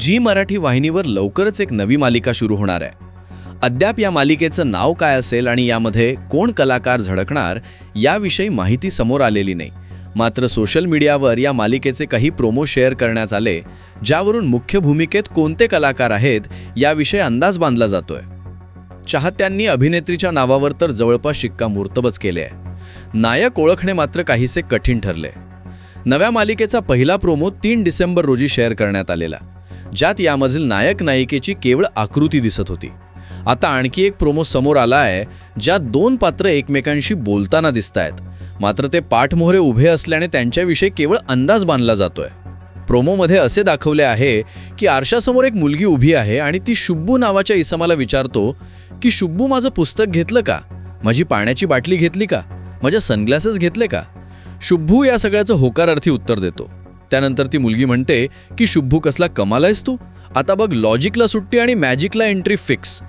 जी मराठी वाहिनीवर लवकरच एक नवी मालिका सुरू होणार आहे. अद्याप या मालिकेचं नाव काय असेल आणि यामध्ये कोण कलाकार झळकणार याविषयी माहिती समोर आलेली नाही. मात्र सोशल मीडियावर या मालिकेचे काही प्रोमो शेअर करण्यात आले ज्यावरून मुख्य भूमिकेत कोणते कलाकार आहेत याविषयी अंदाज बांधला जातोय. चाहत्यांनी अभिनेत्रीच्या नावावर तर जवळपास शिक्कामोर्तबच केले आहे. नायक ओळखणे मात्र काहीसे कठीण ठरले. नव्या मालिकेचा पहिला प्रोमो तीन डिसेंबर रोजी शेअर करण्यात आलेला. ज्यात यामधील नायक नायिकेची केवळ आकृती दिसत होती. आता आणखी एक प्रोमो समोर आला आहे ज्यात दोन पात्र एकमेकांशी बोलताना दिसत आहेत मात्र ते पाठमोहरे उभे असल्याने त्यांच्याविषयी केवळ अंदाज बांधला जातोय. प्रोमोमध्ये असे दाखवले आहे की आरशासमोर एक मुलगी उभी आहे आणि ती शुब्बू नावाच्या इसमाला विचारतो की शुब्बू माझं पुस्तक घेतलं का? माझी पाण्याची बाटली घेतली का? माझ्या सनग्लासेस घेतले का? शुभ्भू या सगळ्याचं होकारार्थी उत्तर देतो. त्यानंतर ती मुलगी म्हणते की शुभ्भू कसला कमाल आहेस तू. आता बघ लॉजिकला सुट्टी आणि मॅजिकला एंट्री फिक्स.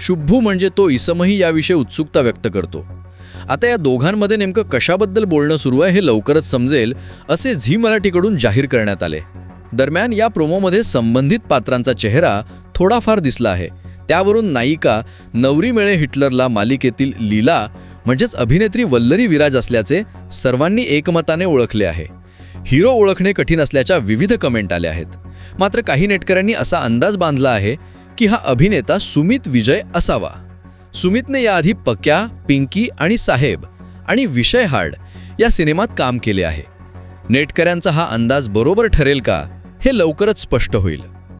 शुभ्भू म्हणजे तो इसमही याविषयी उत्सुकता व्यक्त करतो. आता या दोघांमध्ये नेमकं कशाबद्दल बोलणं सुरू आहे हे लवकरच समजेल असे झी मराठीकडून जाहीर करण्यात आले. दरम्यान या प्रोमोमध्ये संबंधित पात्रांचा चेहरा थोडाफार दिसला आहे. त्यावरून नायिका नवरी मेळे हिटलरला मालिकेतील लीला म्हणजेच अभिनेत्री वल्लरी विराज असल्याचे सर्वांनी एकमताने ओळखले आहे. हिरो ओळखणे कठीण असल्याच्या विविध कमेंट आल्या आहेत. मात्र काही नेटकऱ्यांनी असा अंदाज बांधला आहे की हा अभिनेता सुमित विजय असावा. सुमितने याआधी पक्या पिंकी आणि साहेब आणि विषय हार्ड या सिनेमात काम केले आहे. नेटकऱ्यांचा हा अंदाज बरोबर ठरेल का हे लवकरच स्पष्ट होईल.